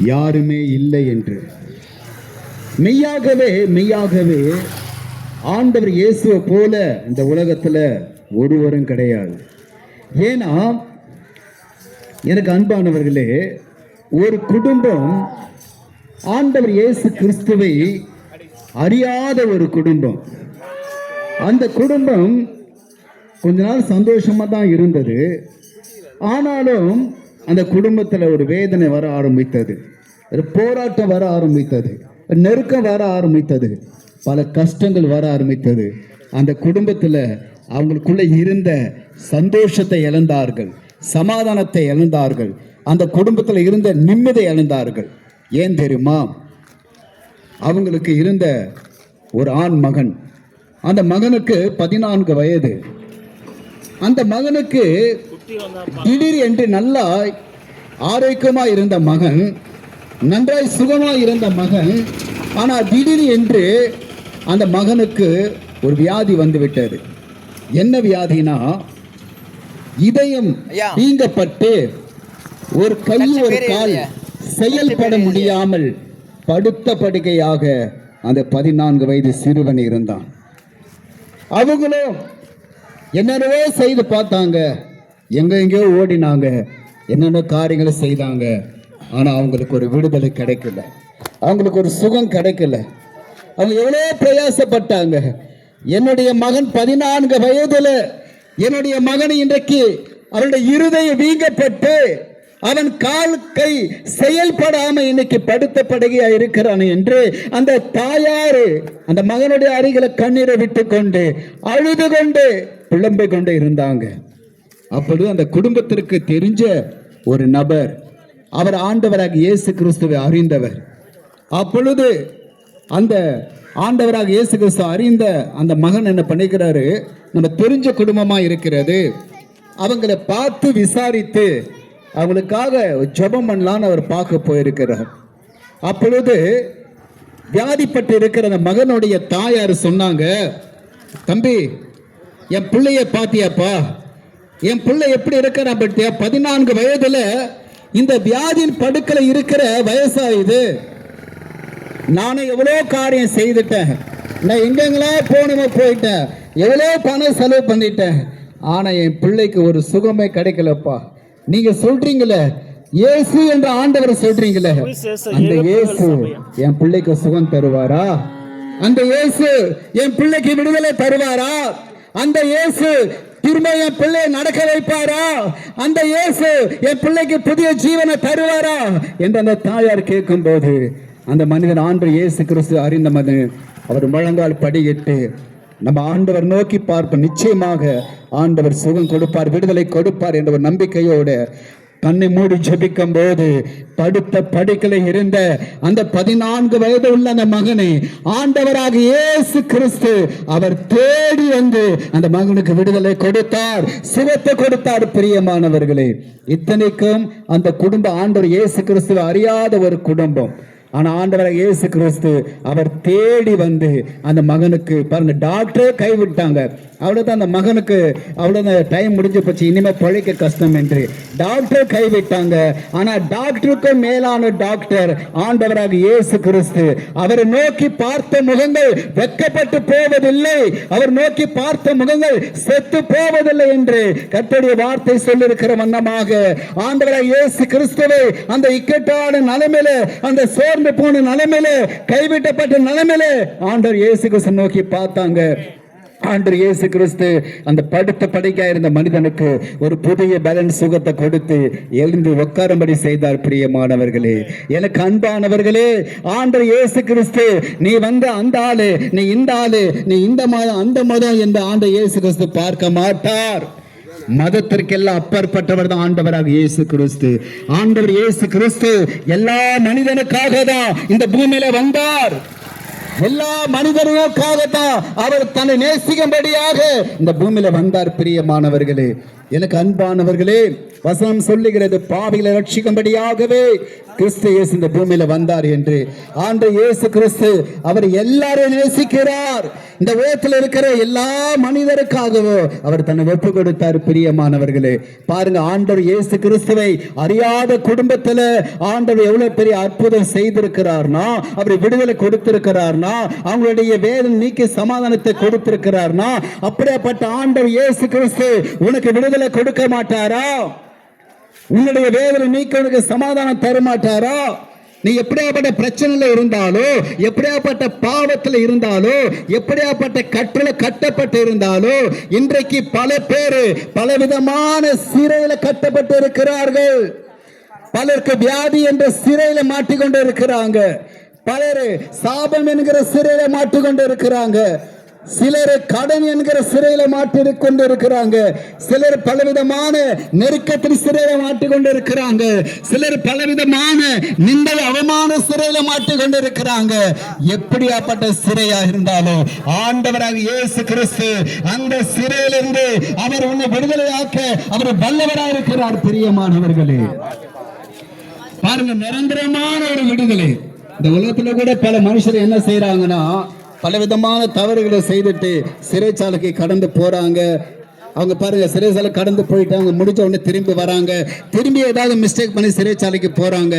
யாருமே இல்லை என்று. மெய்யாகவே மெய்யாகவே ஆண்டவர் இயேசுவை போல இந்த உலகத்தில் ஒருவரும் கிடையாது. ஏன்னா எனக்கு அன்பானவர்களே ஒரு குடும்பம் ஆண்டவர் இயேசு கிறிஸ்துவை அறியாத ஒரு குடும்பம். அந்த குடும்பம் கொஞ்ச நாள் சந்தோஷமாக தான் இருந்தது. ஆனாலும் அந்த குடும்பத்தில் ஒரு வேதனை வர ஆரம்பித்தது. ஒரு போராட்டம் வர ஆரம்பித்தது. நெருக்கம் வர ஆரம்பித்தது. பல கஷ்டங்கள் வர ஆரம்பித்தது. அந்த குடும்பத்தில் அவங்களுக்குள்ள இருந்த சந்தோஷத்தை இழந்தார்கள். சமாதானத்தை இழந்தார்கள். அந்த குடும்பத்தில் இருந்த நிம்மதியை இழந்தார்கள். ஏன் தெரியுமா? அவங்களுக்கு இருந்த ஒரு ஆண் மகன். அந்த மகனுக்கு பதினான்கு வயது. அந்த மகனுக்கு திடீர் என்று நல்லா ஆரோக்கியமா இருந்த மகன் நன்றாய் சுகமா இருந்த மகன் ஆனா திடீர் என்று அந்த மகனுக்கு ஒரு வியாதி வந்து விட்டது என்ன வியாதினா இதயம் ஐயா. வீங்கப்பட்டு ஒரு கை ஒரு கால் செயல்பட முடியாமல் படுத்த படுக்கையாக அந்த பதினான்கு வயது சிறுவன் இருந்தான். அவங்களும் என்னென்னவோ செய்து பார்த்தாங்க. எங்க எங்கேயோ ஓடினாங்க. என்னென்ன காரியங்களை செய்தாங்க. ஆனால் அவங்களுக்கு ஒரு விடுதலை கிடைக்கல. அவங்களுக்கு ஒரு சுகம் கிடைக்கல. அவங்க எவ்வளோ பிரயாசப்பட்டாங்க. என்னுடைய மகன் பதினான்கு வயதில் என்னுடைய மகன் இன்றைக்கு அவருடைய இருதயம் வீங்கப்பட்டு அவன் கால் கை செயல்படாம இன்னைக்கு படுத்த படுகையா இருக்கிறான் என்று அந்த தாயாரு அந்த மகனுடைய அருகில கண்ணீரை விட்டு கொண்டு அழுது கொண்டு புலம்பிக் கொண்டு இருந்தாங்க. அப்பொழுது அந்த குடும்பத்திற்கு தெரிஞ்ச ஒரு நபர் அவர் ஆண்டவராக இயேசு கிறிஸ்துவை அறிந்தவர். அப்பொழுது அந்த ஆண்டவராக இயேசு கிறிஸ்து அறிந்த அந்த மகன் என்ன பண்ணிக்கிறாரு? நம்ம தெரிஞ்ச குடும்பமாக இருக்கிறது. அவங்கள பார்த்து விசாரித்து அவங்களுக்காக ஜபம் பண்ணலான்னு அவர் பார்க்க போயிருக்கிறார். அப்பொழுது வியாதிப்பட்டு இருக்கிற அந்த மகனுடைய தாயார் சொன்னாங்க தம்பி என் பிள்ளைய பாத்தியாப்பா என் பிள்ளை எப்படி இருக்கிறான் பட்டியா பதினான்கு வயதுல இந்த வியாதியின் படுக்கல இருக்கிற வயசா இது நானும் எவ்வளோ காரியம் செய்துட்டேன். நான் எங்கெங்களா போகணுமோ போயிட்டேன். எவ்வளோ பணம் செலவு பண்ணிட்டேன். ஆனா என் பிள்ளைக்கு ஒரு சுகமே கிடைக்கலப்பா. நீங்க சொல்றீங்களே இயேசு என்ற ஆண்டவர் சொல்றீங்களே அந்த இயேசு என் பிள்ளைக்கு சுகம் தருவாரா? அந்த இயேசு என் பிள்ளைக்கு விடுதலை தருவாரா? அந்த இயேசு திரும்ப என் பிள்ளையை நடக்க வைப்பாரா? அந்த இயேசு என் பிள்ளைக்கு புதிய ஜீவனை தருவாரா? என்று அந்த தாயார் கேட்கும் போது அந்த மனிதன் ஆண்டு இயேசு கிறிஸ்து அறிந்த மனிதன் அவர் முழங்கால் படியிட்டு நம்ம ஆண்டவர் நோக்கி பார்ப்போம். நிச்சயமாக ஆண்டவர் சுகம் கொடுப்பார் விடுதலை கொடுப்பார் என்ற ஒரு நம்பிக்கையோடு கண்ணை மூடி ஜெபிக்கும் போது படுத்த படுக்கலை இருந்த அந்த பதினான்கு வயது உள்ள அந்த மகனை ஆண்டவராக இயேசு கிறிஸ்து அவர் தேடி வந்து அந்த மகனுக்கு விடுதலை கொடுத்தார் சிவத்தை கொடுத்தார். பிரியமானவர்களே இத்தனைக்கும் அந்த குடும்ப ஆண்டவர் இயேசு கிறிஸ்துவை அறியாத ஒரு குடும்பம். ஆனா ஆண்டவராக இயேசு கிறிஸ்து அவர் தேடி வந்து அந்த மகனுக்கு பாருங்க டாக்டரே கைவிட்டாங்க. அவ்வளோதான் அந்த மகனுக்கு அவ்வளவுதான் டைம் முடிஞ்சு போச்சு இனிமே பிழைக்க கஷ்டம் என்று. டாக்டர் கைவிட்டாங்க. ஆனா டாக்டருக்கும் மேலான டாக்டர் ஆண்டவராக இயேசு கிறிஸ்து. அவரை நோக்கி பார்த்த முகங்கள் வெட்கப்பட்டு போவதில்லை. அவர் நோக்கி பார்த்த முகங்கள் செத்து போவதில்லை என்று கத்தடைய வார்த்தை சொல்லியிருக்கிற வண்ணமாக ஆண்டவராக இயேசு கிறிஸ்துவை அந்த இக்கட்டான நிலைமையில அந்த சோர்ந்து போன நிலைமையில கைவிட்டப்பட்ட நிலைமையில ஆண்டவர் இயேசு கிறிஸ்து நோக்கி பார்த்தாங்க. ஆண்டவர் இயேசு கிறிஸ்து அந்த படுத்த படைக்கா இருந்த மனிதனுக்கு ஒரு புதிய பேலன்ஸ் சுகத்தை கொடுத்து எழுந்து உட்காரும்படி செய்தார் பிரியமானவர்களே. எனக்கு அன்பானவர்களே ஆண்டவர் இயேசு கிறிஸ்து நீ வந்த அந்த ஆளு நீ இந்த ஆளு நீ இந்த மதம் அந்த மதம் என்று ஆண்டவர் இயேசு கிறிஸ்து பார்க்க மாட்டார். மதத்திற்கெல்லாம் அப்பாற்பட்டவர் தான் ஆண்டவராக இயேசு கிறிஸ்து. ஆண்டவர் இயேசு கிறிஸ்து எல்லா மனிதனுக்காக தான் இந்த பூமியில வந்தார். எல்லா மனிதர்களுக்காக தான் அவர் தன்னை நேசிக்கும்படியாக இந்த பூமியில வந்தார் பிரியமானவர்களே. எனக்கு அன்பானவர்களே வசனம் சொல்லுகிறது பாவிகளை ரட்சிக்கும்படியாகவே கிறிஸ்து இயேசு இந்த பூமியில வந்தார் என்று. ஆண்டு இயேசு கிறிஸ்து அவர் எல்லாரையும் நேசிக்கிறார். இந்த உலகத்தில் இருக்கிற எல்லா மனிதருக்காகவோ அவர் தன்னை ஒப்பு கொடுத்தார் பிரியமானவர்களே. பாருங்க ஆண்டவர் இயேசு கிறிஸ்துவை அறியாத குடும்பத்துல ஆண்டவர் எவ்வளவு பெரிய அற்புதம் செய்திருக்கிறார்னா அவர் விடுதலை கொடுத்திருக்கிறார்னா அவங்களுடைய வேதனை நீக்கி சமாதானத்தை கொடுத்திருக்கிறார்னா அப்படியாப்பட்ட ஆண்டவர் இயேசு கிறிஸ்து உனக்கு விடுதலை கொடுக்க மாட்டாரா? உன்னுடைய வேதனை நீக்க சமாதானம் தர மாட்டாரா? நீ எப்படியாப்பட்ட பிரச்சனையில இருந்தாலோ எப்படியாப்பட்ட பாவத்தில் இருந்தாலோ எப்படியாப்பட்ட கட்டில கட்டப்பட்டு இருந்தாலோ இன்றைக்கு பல பேரு பலவிதமான சிறையில கட்டப்பட்டு இருக்கிறார்கள். பலருக்கு வியாதி என்ற சிறையில மாட்டிக்கொண்டு இருக்கிறாங்க. பலர் சாபம் என்கிற சிறையில மாட்டிக்கொண்டு இருக்கிறாங்க. சிலர் கடன் என்கிற சிறையில மாட்டி கொண்டு இருக்கிறாங்க சிலர் பலவிதமான நெருக்கத்தின் சிறையில மாட்டிக்கொண்டு இருக்கிறாங்க சிலர் பலவிதமான நிந்தை அவமான சிறையில மாட்டிக்கொண்டு இருக்கிறாங்க எப்படியாப்பட்ட சிறையா இருந்தாலும் ஆண்டவராக இயேசு கிறிஸ்து அந்த சிறையிலிருந்து அவர் உன்னை விடுதலையாக்க அவர் வல்லவராக இருக்கிறார் பிரியமானவர்களே. பாருங்க நிரந்தரமான ஒரு விடுதலை. இந்த உலகத்துல கூட பல மனுஷர் என்ன செய்யறாங்கன்னா பல விதமான தவறுகளை செய்துட்டு சிறைச்சாலைக்கு கடந்து போறாங்க. அவங்க பாருங்க சிறைச்சாலை கடந்து போயிட்டு அவங்க முடிச்ச உடனே திரும்பி வராங்க. திரும்பி ஏதாவது மிஸ்டேக் பண்ணி சிறைச்சாலைக்கு போறாங்க.